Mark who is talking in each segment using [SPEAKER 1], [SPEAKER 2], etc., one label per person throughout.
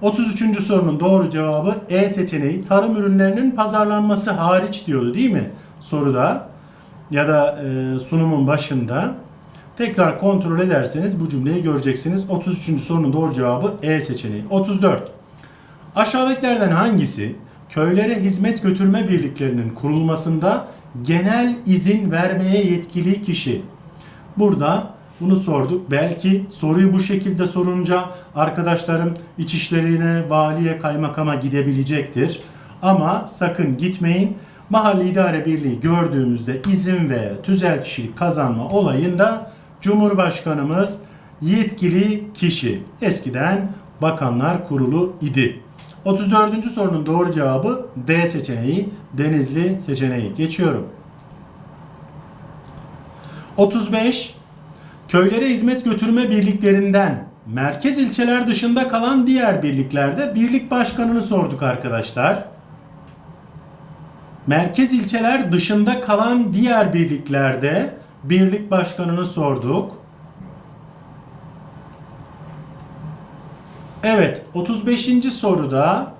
[SPEAKER 1] 33. sorunun doğru cevabı E seçeneği. Tarım ürünlerinin pazarlanması hariç diyordu değil mi? Soruda ya da e, sunumun başında. Tekrar kontrol ederseniz bu cümleyi göreceksiniz. 33. sorunun doğru cevabı E seçeneği. 34. Aşağıdakilerden hangisi köylere hizmet götürme birliklerinin kurulmasında genel izin vermeye yetkili kişi? Burada bunu sorduk. Belki soruyu bu şekilde sorunca arkadaşlarım içişlerine, valiye, kaymakama gidebilecektir. Ama sakın gitmeyin. Mahalle İdare Birliği gördüğümüzde izin ve tüzel kişilik kazanma olayında Cumhurbaşkanımız yetkili kişi. Eskiden Bakanlar Kurulu idi. 34. sorunun doğru cevabı D seçeneği, Denizli seçeneği. Geçiyorum. 35. Köylere hizmet götürme birliklerinden merkez ilçeler dışında kalan diğer birliklerde birlik başkanını sorduk arkadaşlar. Merkez ilçeler dışında kalan diğer birliklerde birlik başkanını sorduk. Evet, 35. soruda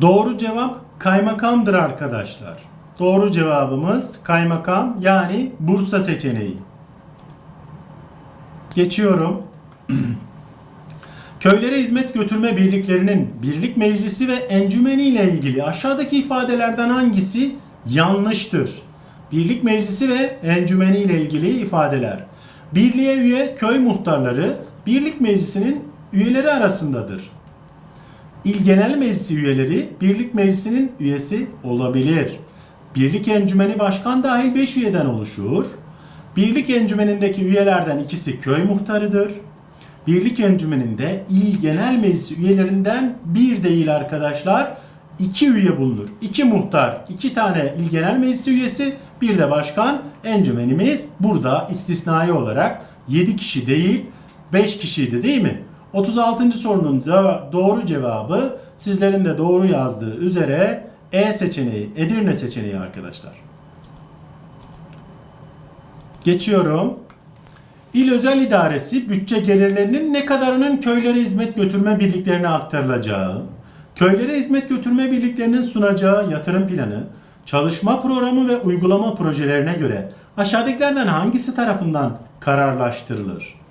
[SPEAKER 1] doğru cevap kaymakamdır arkadaşlar. Doğru cevabımız kaymakam yani Bursa seçeneği. Geçiyorum. Köylere hizmet götürme birliklerinin birlik meclisi ve encümeni ile ilgili aşağıdaki ifadelerden hangisi yanlıştır? Birlik meclisi ve encümeni ile ilgili ifadeler. Birliğe üye köy muhtarları birlik meclisinin üyeleri arasındadır. İl Genel Meclisi üyeleri Birlik Meclisi'nin üyesi olabilir. Birlik Encümeni Başkan dahil 5 üyeden oluşur. Birlik Encümeni'ndeki üyelerden ikisi köy muhtarıdır. Birlik Encümeni'nde İl Genel Meclisi üyelerinden bir değil arkadaşlar. iki üye bulunur. İki muhtar, iki tane İl Genel Meclisi üyesi, bir de başkan. Encümenimiz burada istisnai olarak 7 kişi değil 5 kişiydi değil mi? 36. sorunun doğru cevabı sizlerin de doğru yazdığı üzere E seçeneği, Edirne seçeneği arkadaşlar. Geçiyorum. İl Özel İdaresi bütçe gelirlerinin ne kadarının köylere hizmet götürme birliklerine aktarılacağı, köylere hizmet götürme birliklerinin sunacağı yatırım planı, çalışma programı ve uygulama projelerine göre aşağıdakilerden hangisi tarafından kararlaştırılır?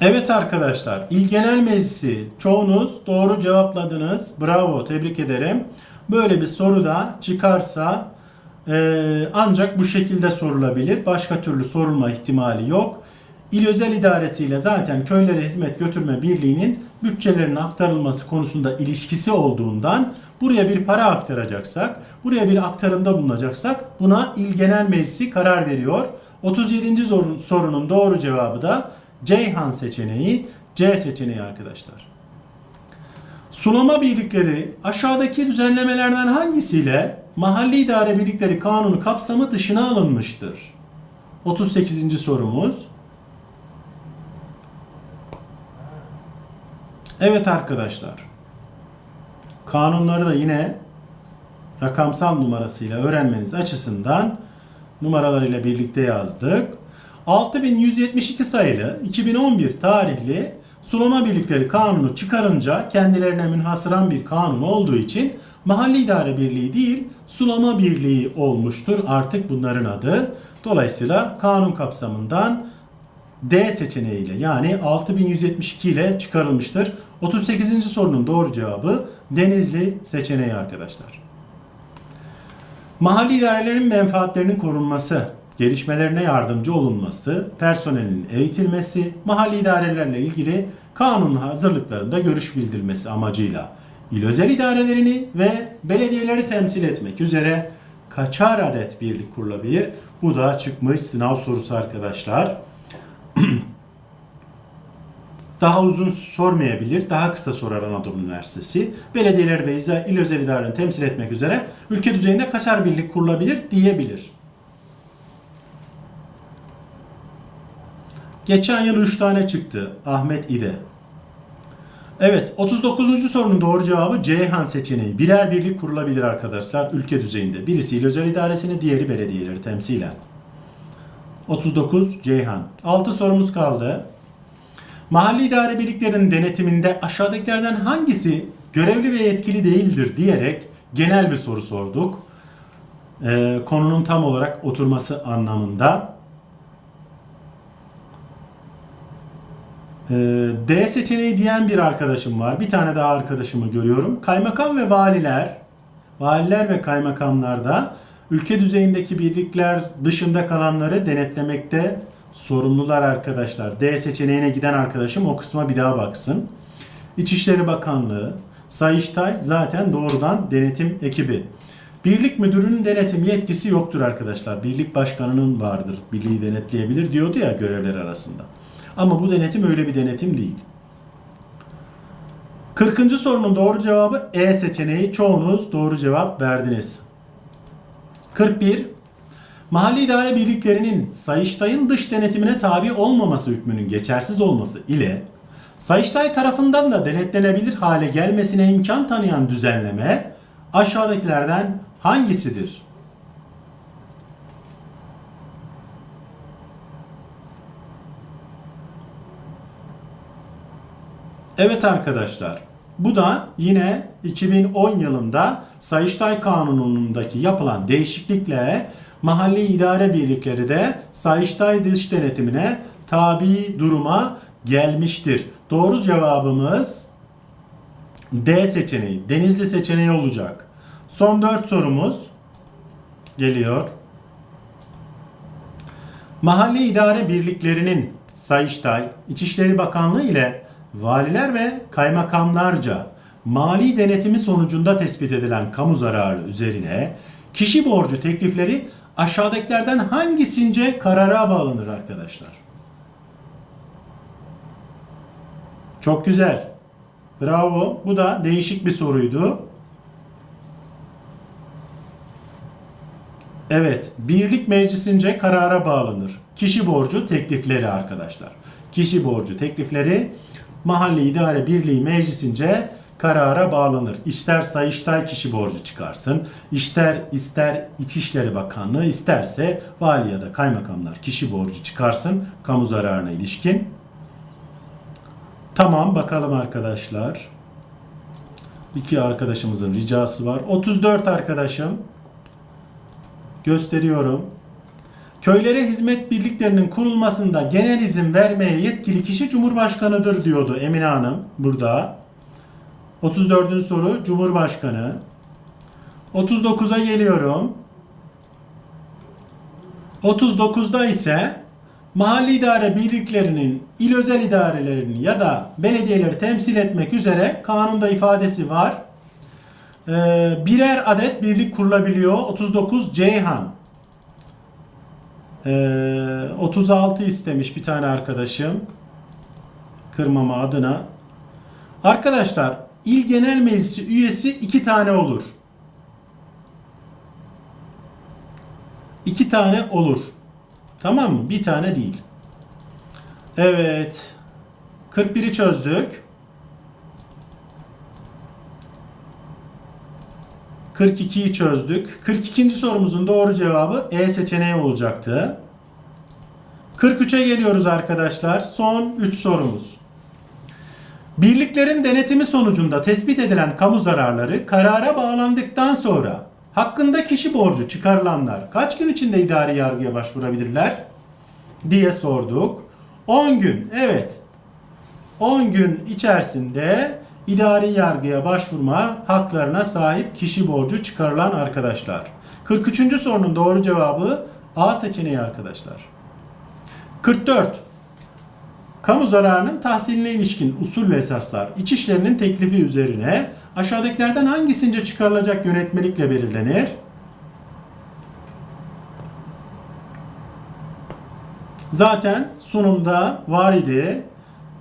[SPEAKER 1] Evet arkadaşlar, İl Genel Meclisi çoğunuz doğru cevapladınız. Bravo, tebrik ederim. Böyle bir soru da çıkarsa e, ancak bu şekilde sorulabilir. Başka türlü sorulma ihtimali yok. İl Özel İdaresi ile zaten köylere hizmet götürme birliğinin bütçelerinin aktarılması konusunda ilişkisi olduğundan buraya bir para aktaracaksak, buraya bir aktarımda bulunacaksak buna İl Genel Meclisi karar veriyor. 37. sorun- sorunun doğru cevabı da Ceyhan seçeneği, C seçeneği arkadaşlar. Sulama birlikleri aşağıdaki düzenlemelerden hangisiyle mahalli idare birlikleri kanunu kapsamı dışına alınmıştır? 38. sorumuz. Evet arkadaşlar. Kanunları da yine rakamsal numarasıyla öğrenmeniz açısından numaralarıyla birlikte yazdık. 6172 sayılı 2011 tarihli sulama birlikleri kanunu çıkarınca kendilerine münhasıran bir kanun olduğu için mahalli idare birliği değil sulama birliği olmuştur artık bunların adı. Dolayısıyla kanun kapsamından D seçeneğiyle yani 6172 ile çıkarılmıştır. 38. sorunun doğru cevabı Denizli seçeneği arkadaşlar. Mahalli idarelerin menfaatlerinin korunması, gelişmelerine yardımcı olunması, personelin eğitilmesi, mahalli idarelerle ilgili kanun hazırlıklarında görüş bildirmesi amacıyla il özel idarelerini ve belediyeleri temsil etmek üzere kaçar adet birlik kurulabilir? Bu da çıkmış sınav sorusu arkadaşlar. Daha uzun sormayabilir, daha kısa sorar Anadolu Üniversitesi. Belediyeler ve il özel idarelerini temsil etmek üzere ülke düzeyinde kaçar birlik kurulabilir diyebilir. Geçen yıl 3 tane çıktı Ahmet İde. Evet 39. sorunun doğru cevabı Ceyhan seçeneği. Birer birlik kurulabilir arkadaşlar ülke düzeyinde. Birisi il özel idaresini diğeri belediyeleri temsilen. 39 Ceyhan. 6 sorumuz kaldı. Mahalli idare birliklerinin denetiminde aşağıdakilerden hangisi görevli ve yetkili değildir diyerek genel bir soru sorduk. Ee, konunun tam olarak oturması anlamında. D seçeneği diyen bir arkadaşım var. Bir tane daha arkadaşımı görüyorum. Kaymakam ve valiler, valiler ve kaymakamlar da ülke düzeyindeki birlikler dışında kalanları denetlemekte sorumlular arkadaşlar. D seçeneğine giden arkadaşım o kısma bir daha baksın. İçişleri Bakanlığı, Sayıştay zaten doğrudan denetim ekibi. Birlik müdürünün denetim yetkisi yoktur arkadaşlar. Birlik başkanının vardır. Birliği denetleyebilir diyordu ya görevler arasında. Ama bu denetim öyle bir denetim değil. 40. sorunun doğru cevabı E seçeneği. Çoğunuz doğru cevap verdiniz. 41. Mahalli idare birliklerinin Sayıştay'ın dış denetimine tabi olmaması hükmünün geçersiz olması ile Sayıştay tarafından da denetlenebilir hale gelmesine imkan tanıyan düzenleme aşağıdakilerden hangisidir? Evet arkadaşlar. Bu da yine 2010 yılında Sayıştay Kanunu'ndaki yapılan değişiklikle mahalli idare birlikleri de Sayıştay dış denetimine tabi duruma gelmiştir. Doğru cevabımız D seçeneği, Denizli seçeneği olacak. Son 4 sorumuz geliyor. Mahalli idare birliklerinin Sayıştay, İçişleri Bakanlığı ile valiler ve kaymakamlarca mali denetimi sonucunda tespit edilen kamu zararı üzerine kişi borcu teklifleri aşağıdakilerden hangisince karara bağlanır arkadaşlar? Çok güzel. Bravo. Bu da değişik bir soruydu. Evet, birlik meclisince karara bağlanır. Kişi borcu teklifleri arkadaşlar. Kişi borcu teklifleri mahalli idare birliği meclisince karara bağlanır. İster Sayıştay kişi borcu çıkarsın, ister ister İçişleri Bakanlığı, isterse vali ya da kaymakamlar kişi borcu çıkarsın kamu zararına ilişkin. Tamam bakalım arkadaşlar. İki arkadaşımızın ricası var. 34 arkadaşım. Gösteriyorum. Köylere hizmet birliklerinin kurulmasında genel izin vermeye yetkili kişi Cumhurbaşkanıdır diyordu Emine Hanım burada. 34. soru Cumhurbaşkanı. 39'a geliyorum. 39'da ise mahalli idare birliklerinin, il özel idarelerini ya da belediyeleri temsil etmek üzere kanunda ifadesi var. Ee, birer adet birlik kurulabiliyor. 39 Ceyhan. Ee, 36 istemiş bir tane arkadaşım. Kırmama adına. Arkadaşlar il genel meclisi üyesi iki tane olur. İki tane olur. Tamam mı? Bir tane değil. Evet. 41'i çözdük. 42'yi çözdük. 42. sorumuzun doğru cevabı E seçeneği olacaktı. 43'e geliyoruz arkadaşlar. Son 3 sorumuz. Birliklerin denetimi sonucunda tespit edilen kamu zararları karara bağlandıktan sonra hakkında kişi borcu çıkarılanlar kaç gün içinde idari yargıya başvurabilirler diye sorduk. 10 gün. Evet. 10 gün içerisinde idari yargıya başvurma haklarına sahip kişi borcu çıkarılan arkadaşlar. 43. sorunun doğru cevabı A seçeneği arkadaşlar. 44. Kamu zararının tahsiline ilişkin usul ve esaslar İçişlerinin teklifi üzerine aşağıdakilerden hangisince çıkarılacak yönetmelikle belirlenir? Zaten sunumda var idi.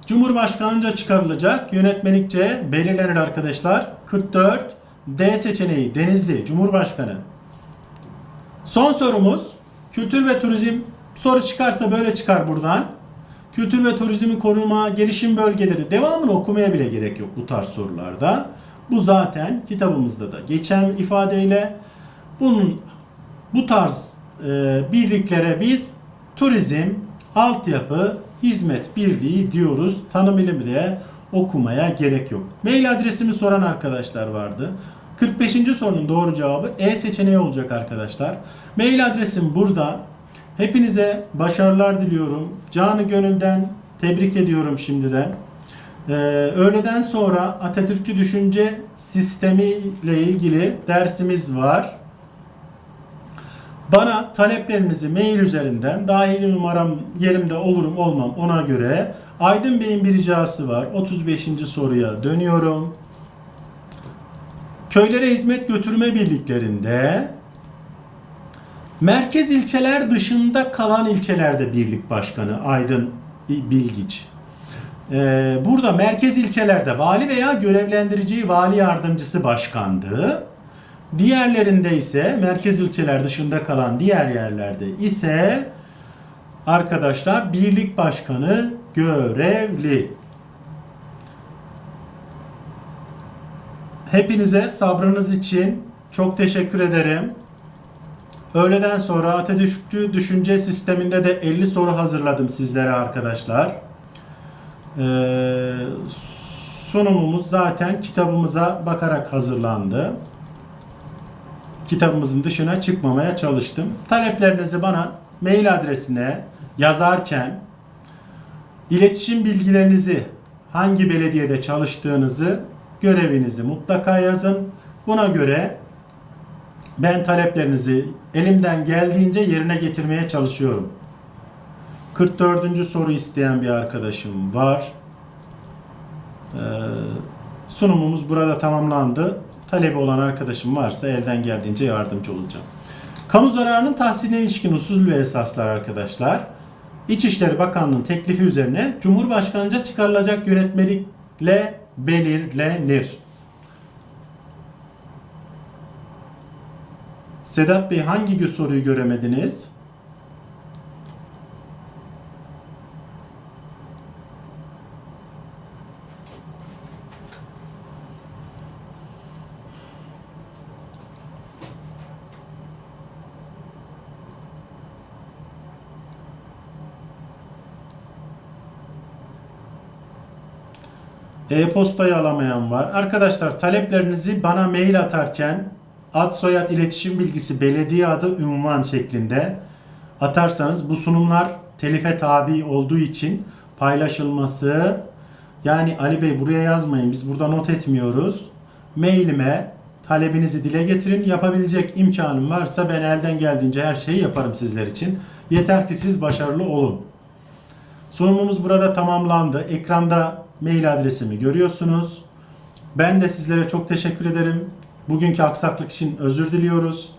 [SPEAKER 1] Cumhurbaşkanınca çıkarılacak yönetmelikçe belirlenir arkadaşlar. 44 D seçeneği Denizli Cumhurbaşkanı. Son sorumuz kültür ve turizm soru çıkarsa böyle çıkar buradan. Kültür ve turizmi koruma, gelişim bölgeleri devamını okumaya bile gerek yok bu tarz sorularda. Bu zaten kitabımızda da geçen ifadeyle bunun bu tarz e, birliklere biz turizm, altyapı, hizmet birliği diyoruz. Tanım ilmi de okumaya gerek yok. Mail adresimi soran arkadaşlar vardı. 45. sorunun doğru cevabı E seçeneği olacak arkadaşlar. Mail adresim burada. Hepinize başarılar diliyorum. Canı gönülden tebrik ediyorum şimdiden. Ee, öğleden sonra Atatürkçü Düşünce Sistemi ile ilgili dersimiz var. Bana taleplerinizi mail üzerinden dahili numaram yerimde olurum olmam ona göre Aydın Bey'in bir ricası var. 35. soruya dönüyorum. Köylere hizmet götürme birliklerinde merkez ilçeler dışında kalan ilçelerde birlik başkanı Aydın Bilgiç. Ee, burada merkez ilçelerde vali veya görevlendiriciyi vali yardımcısı başkandı. Diğerlerinde ise merkez ilçeler dışında kalan diğer yerlerde ise arkadaşlar birlik başkanı görevli. Hepinize sabrınız için çok teşekkür ederim. Öğleden sonra Atatürkçü Düşünce Sisteminde de 50 soru hazırladım sizlere arkadaşlar. Ee, sunumumuz zaten kitabımıza bakarak hazırlandı. Kitabımızın dışına çıkmamaya çalıştım. Taleplerinizi bana mail adresine yazarken iletişim bilgilerinizi hangi belediyede çalıştığınızı görevinizi mutlaka yazın. Buna göre ben taleplerinizi elimden geldiğince yerine getirmeye çalışıyorum. 44. soru isteyen bir arkadaşım var. Ee, sunumumuz burada tamamlandı. Talebi olan arkadaşım varsa elden geldiğince yardımcı olacağım. Kamu zararının tahsiline ilişkin usul ve esaslar arkadaşlar. İçişleri Bakanlığı'nın teklifi üzerine Cumhurbaşkanı'nca çıkarılacak yönetmelikle belirlenir. Sedat Bey hangi soruyu göremediniz? E-postayı alamayan var. Arkadaşlar taleplerinizi bana mail atarken ad soyad iletişim bilgisi belediye adı ünvan şeklinde atarsanız bu sunumlar telife tabi olduğu için paylaşılması yani Ali Bey buraya yazmayın biz burada not etmiyoruz. Mailime talebinizi dile getirin. Yapabilecek imkanım varsa ben elden geldiğince her şeyi yaparım sizler için. Yeter ki siz başarılı olun. Sunumumuz burada tamamlandı. Ekranda mail adresimi görüyorsunuz. Ben de sizlere çok teşekkür ederim. Bugünkü aksaklık için özür diliyoruz.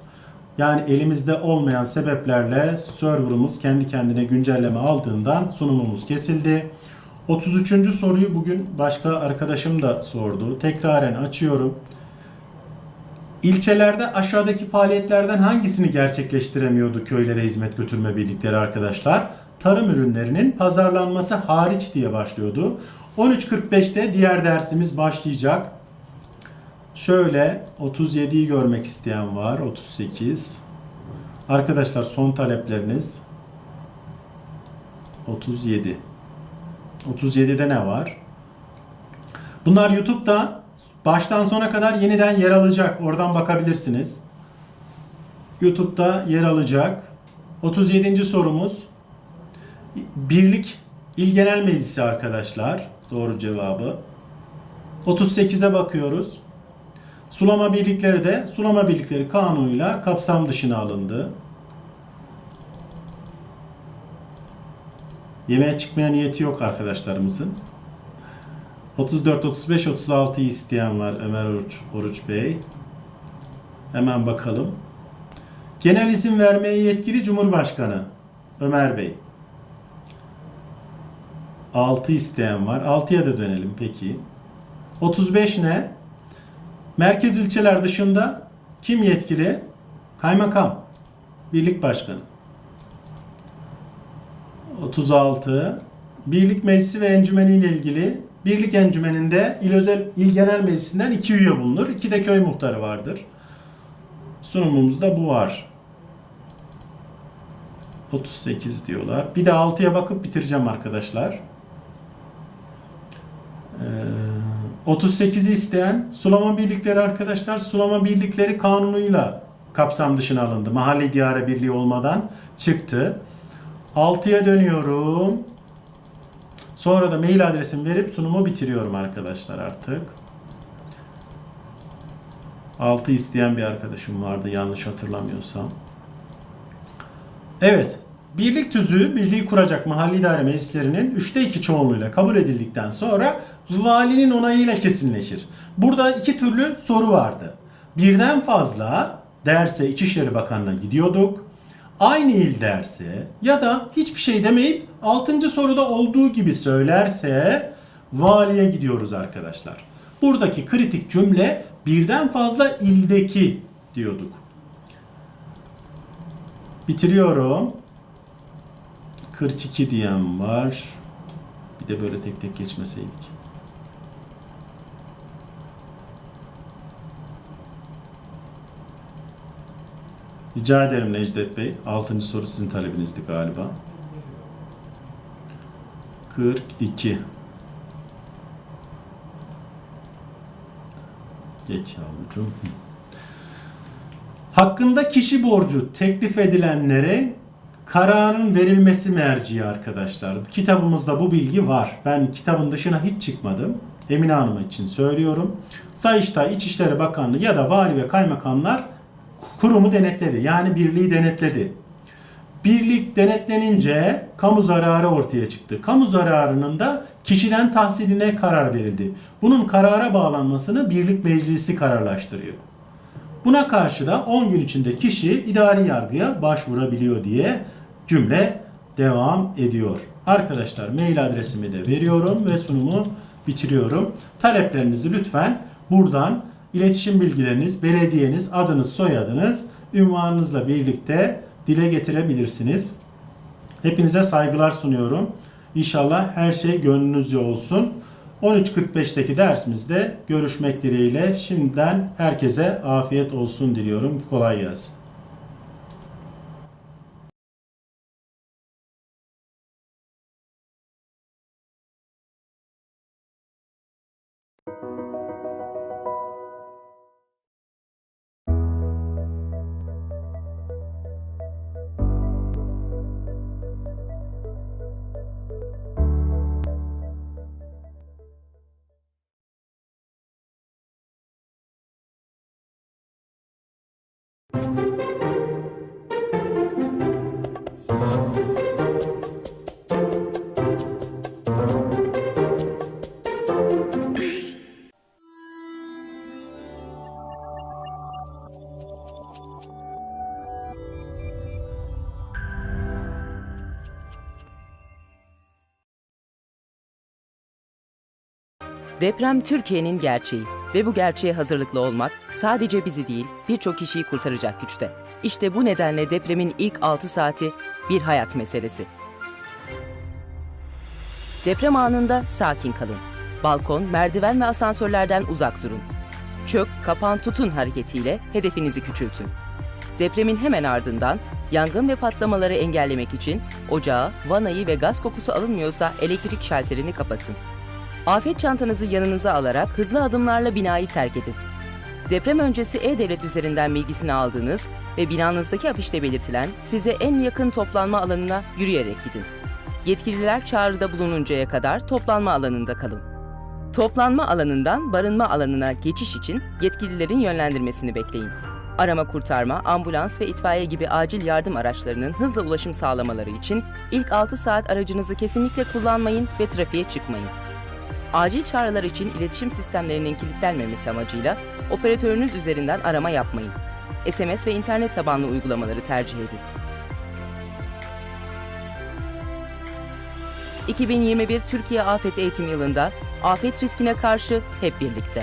[SPEAKER 1] Yani elimizde olmayan sebeplerle serverımız kendi kendine güncelleme aldığından sunumumuz kesildi. 33. soruyu bugün başka arkadaşım da sordu. Tekraren açıyorum. İlçelerde aşağıdaki faaliyetlerden hangisini gerçekleştiremiyordu köylere hizmet götürme birlikleri arkadaşlar? Tarım ürünlerinin pazarlanması hariç diye başlıyordu. 13.45'te diğer dersimiz başlayacak. Şöyle 37'yi görmek isteyen var. 38. Arkadaşlar son talepleriniz 37. 37'de ne var? Bunlar YouTube'da baştan sona kadar yeniden yer alacak. Oradan bakabilirsiniz. YouTube'da yer alacak. 37. sorumuz Birlik İl Genel Meclisi arkadaşlar. Doğru cevabı. 38'e bakıyoruz. Sulama birlikleri de sulama birlikleri kanunuyla kapsam dışına alındı. Yemeğe çıkmaya niyeti yok arkadaşlarımızın. 34, 35, 36 isteyen var Ömer Oruç, Oruç Bey. Hemen bakalım. Genel izin vermeye yetkili Cumhurbaşkanı Ömer Bey. 6 isteyen var. 6'ya da dönelim peki. 35 ne? Merkez ilçeler dışında kim yetkili? Kaymakam. Birlik başkanı. 36 Birlik Meclisi ve Encümeni ile ilgili Birlik Encümeni'nde İl Özel İl Genel Meclisi'nden iki üye bulunur. İki de köy muhtarı vardır. Sunumumuzda bu var. 38 diyorlar. Bir de 6'ya bakıp bitireceğim arkadaşlar. Ee, 38'i isteyen sulama birlikleri arkadaşlar sulama birlikleri kanunuyla kapsam dışına alındı. Mahalle idare birliği olmadan çıktı. 6'ya dönüyorum. Sonra da mail adresimi verip sunumu bitiriyorum arkadaşlar artık. 6 isteyen bir arkadaşım vardı yanlış hatırlamıyorsam. Evet. Birlik tüzüğü birliği kuracak mahalli idare meclislerinin 3'te 2 çoğunluğuyla kabul edildikten sonra valinin onayıyla kesinleşir. Burada iki türlü soru vardı. Birden fazla derse İçişleri Bakanı'na gidiyorduk. Aynı il derse ya da hiçbir şey demeyip 6. soruda olduğu gibi söylerse valiye gidiyoruz arkadaşlar. Buradaki kritik cümle birden fazla ildeki diyorduk. Bitiriyorum. 42 diyen var. Bir de böyle tek tek geçmeseydik. Rica ederim Necdet Bey. 6. soru sizin talebinizdi galiba. 42. Geç yavrucuğum. Hakkında kişi borcu teklif edilenlere kararın verilmesi merci arkadaşlar. Kitabımızda bu bilgi var. Ben kitabın dışına hiç çıkmadım. Emine Hanım için söylüyorum. Sayıştay, İçişleri Bakanlığı ya da vali ve kaymakamlar kurumu denetledi. Yani birliği denetledi. Birlik denetlenince kamu zararı ortaya çıktı. Kamu zararının da kişiden tahsiline karar verildi. Bunun karara bağlanmasını birlik meclisi kararlaştırıyor. Buna karşı da 10 gün içinde kişi idari yargıya başvurabiliyor diye cümle devam ediyor. Arkadaşlar mail adresimi de veriyorum ve sunumu bitiriyorum. Taleplerinizi lütfen buradan iletişim bilgileriniz, belediyeniz, adınız, soyadınız, ünvanınızla birlikte dile getirebilirsiniz. Hepinize saygılar sunuyorum. İnşallah her şey gönlünüzce olsun. 13.45'teki dersimizde görüşmek dileğiyle şimdiden herkese afiyet olsun diliyorum. Kolay gelsin.
[SPEAKER 2] Deprem Türkiye'nin gerçeği ve bu gerçeğe hazırlıklı olmak sadece bizi değil birçok kişiyi kurtaracak güçte. İşte bu nedenle depremin ilk 6 saati bir hayat meselesi. Deprem anında sakin kalın. Balkon, merdiven ve asansörlerden uzak durun. Çök, kapan, tutun hareketiyle hedefinizi küçültün. Depremin hemen ardından yangın ve patlamaları engellemek için ocağı, vanayı ve gaz kokusu alınmıyorsa elektrik şalterini kapatın. Afet çantanızı yanınıza alarak hızlı adımlarla binayı terk edin. Deprem öncesi E-Devlet üzerinden bilgisini aldığınız ve binanızdaki afişte belirtilen size en yakın toplanma alanına yürüyerek gidin. Yetkililer çağrıda bulununcaya kadar toplanma alanında kalın. Toplanma alanından barınma alanına geçiş için yetkililerin yönlendirmesini bekleyin. Arama kurtarma, ambulans ve itfaiye gibi acil yardım araçlarının hızla ulaşım sağlamaları için ilk 6 saat aracınızı kesinlikle kullanmayın ve trafiğe çıkmayın. Acil çağrılar için iletişim sistemlerinin kilitlenmemesi amacıyla operatörünüz üzerinden arama yapmayın. SMS ve internet tabanlı uygulamaları tercih edin. 2021 Türkiye Afet Eğitim Yılıında afet riskine karşı hep birlikte.